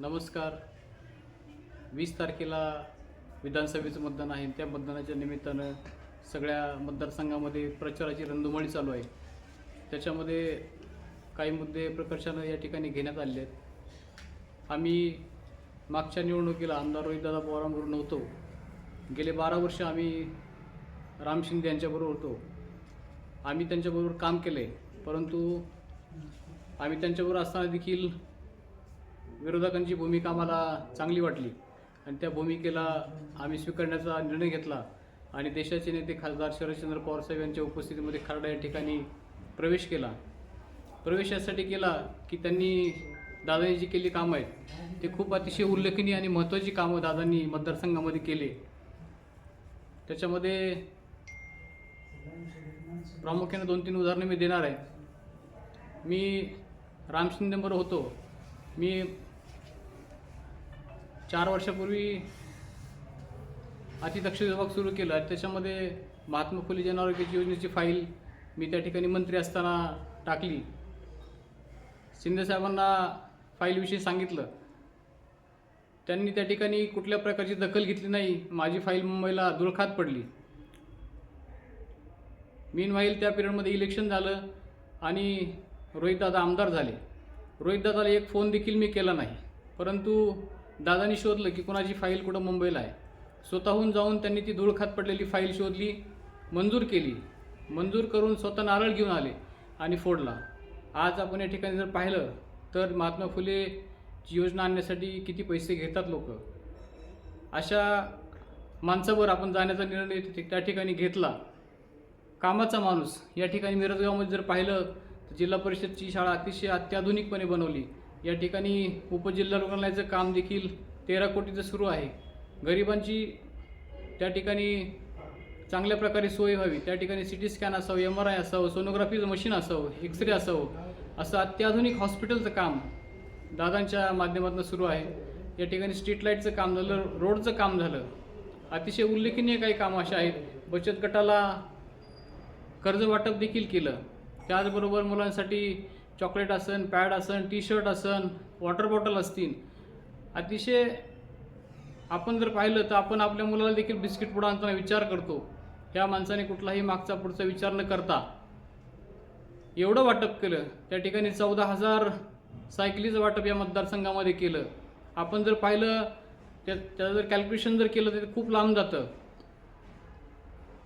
नमस्कार. वीस तारखेला विधानसभेचं मतदान आहे. त्या मतदानाच्या निमित्तानं सगळ्या मतदारसंघामध्ये प्रचाराची रंधुमाळी चालू आहे. त्याच्यामध्ये काही मुद्दे प्रकर्षानं या ठिकाणी घेण्यात आले आहेत. आम्ही मागच्या निवडणुकीला आमदार रोहितदादा पवारांबरोबर नव्हतो. गेले बारा वर्ष आम्ही राम शिंदे यांच्याबरोबर होतो. आम्ही त्यांच्याबरोबर काम केले परंतु आम्ही त्यांच्याबरोबर असताना देखील विरोधकांची भूमिका आम्हाला चांगली वाटली. आणि त्या भूमिकेला आम्ही स्वीकारण्याचा निर्णय घेतला. आणि देशाचे नेते खासदार शरदचंद्र पवार साहेब यांच्या उपस्थितीमध्ये खरडा या ठिकाणी प्रवेश केला. प्रवेश यासाठी केला की त्यांनी दादांनी जी केली कामं आहेत ते खूप अतिशय उल्लेखनीय आणि महत्त्वाची कामं दादांनी मतदारसंघामध्ये केले. त्याच्यामध्ये प्रामुख्याने दोन तीन उदाहरणं मी देणार आहे. मी राम होतो. मी चार वर्षापूर्वी अतिदक्ष विभाग सुरू केला त्याच्यामध्ये महात्मा फुले जन आरोग्याची योजनेची फाईल मी त्या ठिकाणी मंत्री असताना टाकली. शिंदेसाहेबांना फाईलविषयी सांगितलं. त्यांनी त्या ठिकाणी कुठल्या प्रकारची दखल घेतली नाही. माझी फाईल मुंबईला दुळखात पडली. मीन व्हाईल त्या पिरियडमध्ये इलेक्शन झालं आणि रोहितदादा आमदार झाले. रोहितदादाला एक फोन देखील मी केला नाही. परंतु दादानी शोधलं की कोणाची फाईल कुठं मुंबईला आहे. स्वतःहून जाऊन त्यांनी ती धूळखात पडलेली फाईल शोधली मंजूर केली. मंजूर करून स्वतः नारळ घेऊन आले आणि फोडला. आज आपण या ठिकाणी जर पाहिलं तर महात्मा फुलेची योजना आणण्यासाठी किती पैसे घेतात लोक? अशा माणसावर आपण जाण्याचा निर्णय त्या ठिकाणी घेतला. कामाचा माणूस या ठिकाणी मिरजगावमध्ये जर पाहिलं तर जिल्हा परिषदची शाळा अतिशय अत्याधुनिकपणे बनवली. या ठिकाणी उपजिल्हा रुग्णालयाचं काम देखील तेरा कोटीचं सुरू आहे. गरिबांची त्या ठिकाणी चांगल्या प्रकारे सोय व्हावी त्या ठिकाणी सी टी स्कॅन असावं एम आर आय असावं सोनोग्राफीचं मशीन असावं एक्सरे असावं असं अत्याधुनिक हॉस्पिटलचं काम दादांच्या माध्यमातून सुरू आहे. या ठिकाणी स्ट्रीट लाईटचं काम झालं रोडचं काम झालं. अतिशय उल्लेखनीय काही कामं अशा आहेत. बचत गटाला कर्ज वाटप देखील केलं. त्याचबरोबर मुलांसाठी चॉकलेट असन पॅड असन टी शर्ट असन वॉटर बॉटल असतील. अतिशय आपण जर पाहिलं तर आपण आपल्या मुलाला देखील बिस्किट पुढं आणताना विचार करतो. ह्या माणसाने कुठलाही मागचा पुढचा विचार न करता एवढं वाटप केलं. त्या ठिकाणी चौदा हजार सायकलीचं वाटप या मतदारसंघामध्ये केलं. आपण जर पाहिलं त्या त्याचं जर कॅल्क्युलेशन जर केलं तर ते खूप लांब जातं.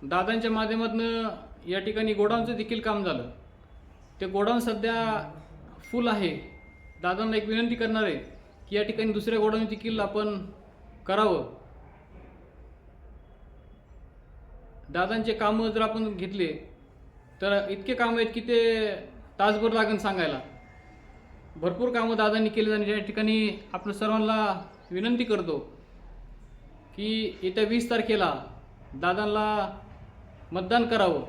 दादांच्या माध्यमातून या ठिकाणी गोडाऊनचं देखील काम झालं. ते गोडाऊन सध्या फुल आहे. दादांना एक विनंती करणार आहे की या ठिकाणी दुसऱ्या गोडाऊन देखील आपण करावं. दादांचे कामं जर आपण घेतले तर इतके कामं आहेत की ते तासभर लागेल सांगायला. भरपूर कामं दादांनी केली आणि या ठिकाणी आपण सर्वांना विनंती करतो की येत्या वीस तारखेला दादांना मतदान करावं.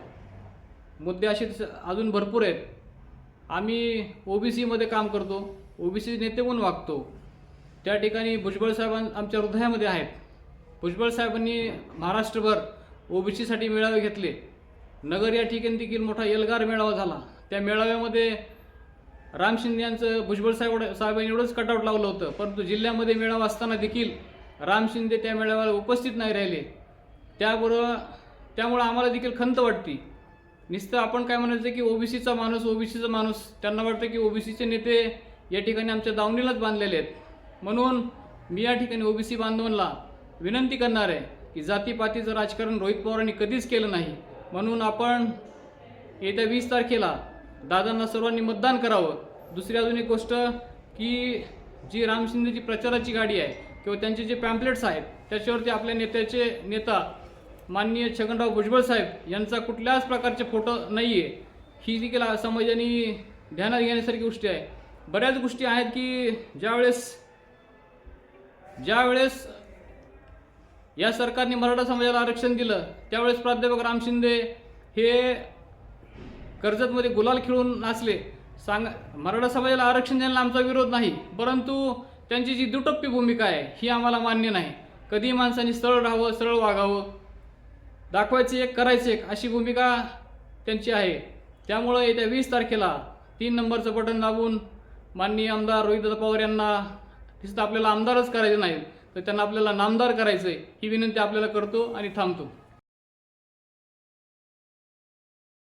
मुद्दे असे अजून भरपूर आहेत. आम्ही ओ बी सीमध्ये काम करतो. ओ बी सी नेते म्हणून वागतो. त्या ठिकाणी भुजबळ साहेबां आमच्या हृदयामध्ये आहेत. भुजबळ साहेबांनी महाराष्ट्रभर ओ बी सीसाठी मेळावे घेतले. नगर या ठिकाणी देखील मोठा एल्गार मेळावा झाला. त्या मेळाव्यामध्ये राम शिंदे यांचं भुजबळ साहेब साहेबांनी एवढंच कटआउट लावलं होतं. परंतु जिल्ह्यामध्ये मेळावा असताना देखील राम शिंदे त्या मेळाव्याला उपस्थित नाही राहिले. त्याबरोबर त्यामुळं आम्हाला देखील खंत वाटते. नुसतं आपण काय म्हणायचं की ओबीसीचा माणूस ओबीसीचा माणूस त्यांना वाटतं की ओबीसीचे नेते या ठिकाणी आमच्या दावणीलाच बांधलेले आहेत. म्हणून मी या ठिकाणी ओबीसी बांधवांना विनंती करणार आहे की जातीपातीचं राजकारण रोहित पवारांनी कधीच केलं नाही. म्हणून आपण येत्या वीस तारखेला दादांना सर्वांनी मतदान करावं. दुसरी अजून एक गोष्ट की जी राम शिंदेची प्रचाराची गाडी आहे किंवा त्यांचे जे पॅम्पलेट्स आहेत त्याच्यावरती आपल्या नेत्याचे नेता माननीय छगनराव भुजबळ साहेब यांचा कुठल्याच प्रकारचे फोटो नाही आहे ही देखील समाजाने ध्यानात घेण्यासारखी गोष्टी आहे. बऱ्याच गोष्टी आहेत की ज्यावेळेस ज्यावेळेस या सरकारने मराठा समाजाला आरक्षण दिलं त्यावेळेस प्राध्यापक राम शिंदे हे कर्जतमध्ये गुलाल खेळून नाचले. सांग मराठा समाजाला आरक्षण द्यायला आमचा विरोध नाही परंतु त्यांची जी दुटप्पी भूमिका आहे ही आम्हाला मान्य नाही. कधी माणसांनी सरळ राहावं सरळ वागावं. दाखवायचे एक करायचे एक अशी भूमिका त्यांची आहे. त्यामुळं येत्या वीस तारखेला तीन नंबरचं बटन दाबून माननीय आमदार रोहित पवार यांना तिथं आपल्याला आमदारच करायचे नाही तर त्यांना आपल्याला नामदार करायचं आहे ही विनंती आपल्याला करतो आणि थांबतो.